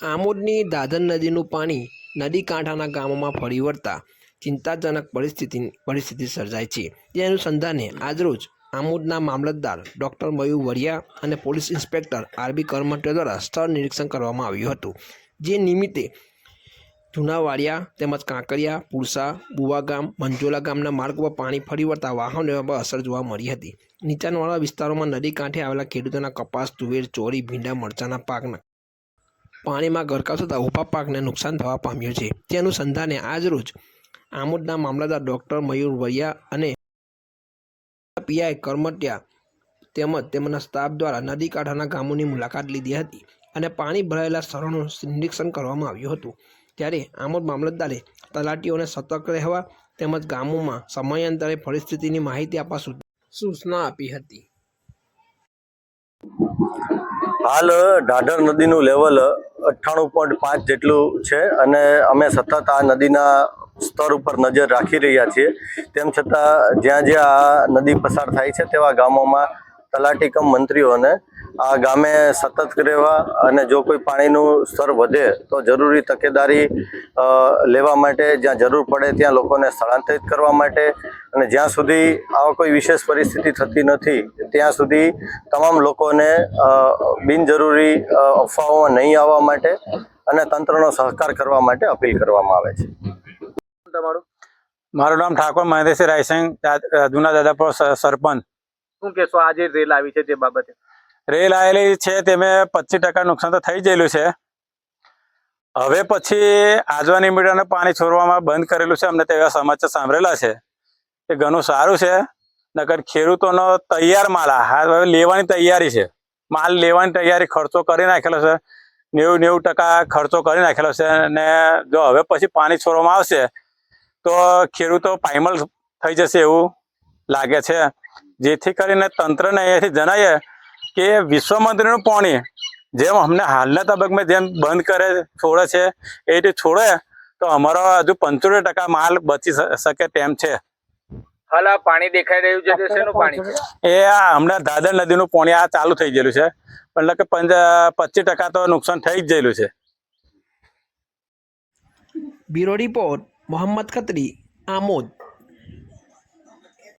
આમોદની દાદર નદીનું પાણી નદી કાંઠાના ગામોમાં ફરી વળતા ચિંતાજનક પરિસ્થિતિ પરિસ્થિતિ સર્જાઈ છે. તે અનુસંધાને આજરોજ આમોદના મામલતદાર ડૉક્ટર મયુર વરિયા અને પોલીસ ઇન્સ્પેક્ટર આરબી કરમટીયા દ્વારા સ્થળ નિરીક્ષણ કરવામાં આવ્યું હતું. જે નિમિત્તે જૂનાવાડિયા તેમજ કાંકરિયા, પુરસા બુવા ગામ મંજોલા ગામના માર્ગ પર પાણી ફરી વળતા વાહન પર અસર જોવા મળી હતી. નીચાણવાળા વિસ્તારોમાં નદી કાંઠે આવેલા ખેડૂતોના કપાસ, તુવેર, ચોરી, ભીંડા, મરચાના પાકના પાણીમાં ગરકાવ થતાં ઊભા પાકને નુકસાન થવા પામ્યું છે. તે અનુસંધાને આજરોજ આમોદના મામલતદાર ડૉક્ટર મયુર વરિયા અને પીઆઈ કરમટિયા તેમજ તેમના સ્ટાફ દ્વારા નદી કાંઠાના ગામોની મુલાકાત લીધી હતી અને પાણી ભરાયેલા સ્થળોનું નિરીક્ષણ કરવામાં આવ્યું હતું. ત્યારે આમોદ મામલતદારે તલાટીઓને સતર્ક રહેવા તેમજ ગામોમાં સમયાંતરે પરિસ્થિતિની માહિતી આપવા સૂચના આપી હતી. હાલ ઢાઢર નદીનું લેવલ અઠ્ઠાણું પોઈન્ટ પાંચ જેટલું છે અને અમે સતત આ નદીના સ્તર ઉપર નજર રાખી રહ્યા છીએ. તેમ છતાં જ્યાં જ્યાં આ નદી પસાર થાય છે તેવા ગામોમાં તલાટી કમ મંત્રીઓને આ ગામે સતત રહેવા અને જો કોઈ પાણીનું સ્તર વધે તો જરૂરી તકેદારી લેવા માટે જ્યાં જરૂર પડે ત્યાં લોકોને સ્થળાંતરિત કરવા માટે અને જ્યાં સુધી આવા કોઈ વિશેષ પરિસ્થિતિ થતી નથી ત્યાં સુધી તમામ લોકોને બિનજરૂરી અફવાઓમાં નહીં આવવા માટે અને તંત્રનો સહકાર કરવા માટે અપીલ કરવામાં આવે છે. તમારું? મારું નામ ઠાકોર મહેન્દ્રસિંહ રાયસિંહ જૂના દાદાપુર સરપંચ. શું કહેશો આજે રેલ આવી છે તે બાબતે? રેલ આવેલી છે તેમાં પચીસ ટકા નુકસાન તો થઈ ગયેલું છે. હવે પછી આજવાની મીટરને પાણી છોડવામાં બંધ કરેલું છે. અમને તેવા સમાચાર સાંભળેલા છે એ ઘણું સારું છે. નકર ખેડૂતોનો તૈયાર માલ હા, હવે લેવાની તૈયારી છે. માલ લેવાની તૈયારી ખર્ચો કરી નાખેલો છે. નેવું નેવું ટકા ખર્ચો કરી નાખેલો છે અને જો હવે પછી પાણી છોડવામાં આવશે તો ખેડૂતો પાયમલ થઈ જશે એવું લાગે છે. જેથી કરીને તંત્રને અહીંયાથી જણાવીએ કે વિશ્વ મંદિરનું પાણી જેમ અમને હાલના તબક્કે જેમ બંધ કરે છોડે છે એ રીતે છોડે તો અમારો હજુ પંચોતેર ટકા માલ બચી શકે તેમ છે. હાલ આ પાણી દેખાઈ રહ્યું છે તે શેનું પાણી એ આ હમણાં દાદર નદીનું પાણી આ ચાલુ થઈ ગયેલું છે. એટલે કે પચીસ ટકા તો નુકસાન થઈ જ ગયેલું છે. Bureau report Mohammad Khatri Amod.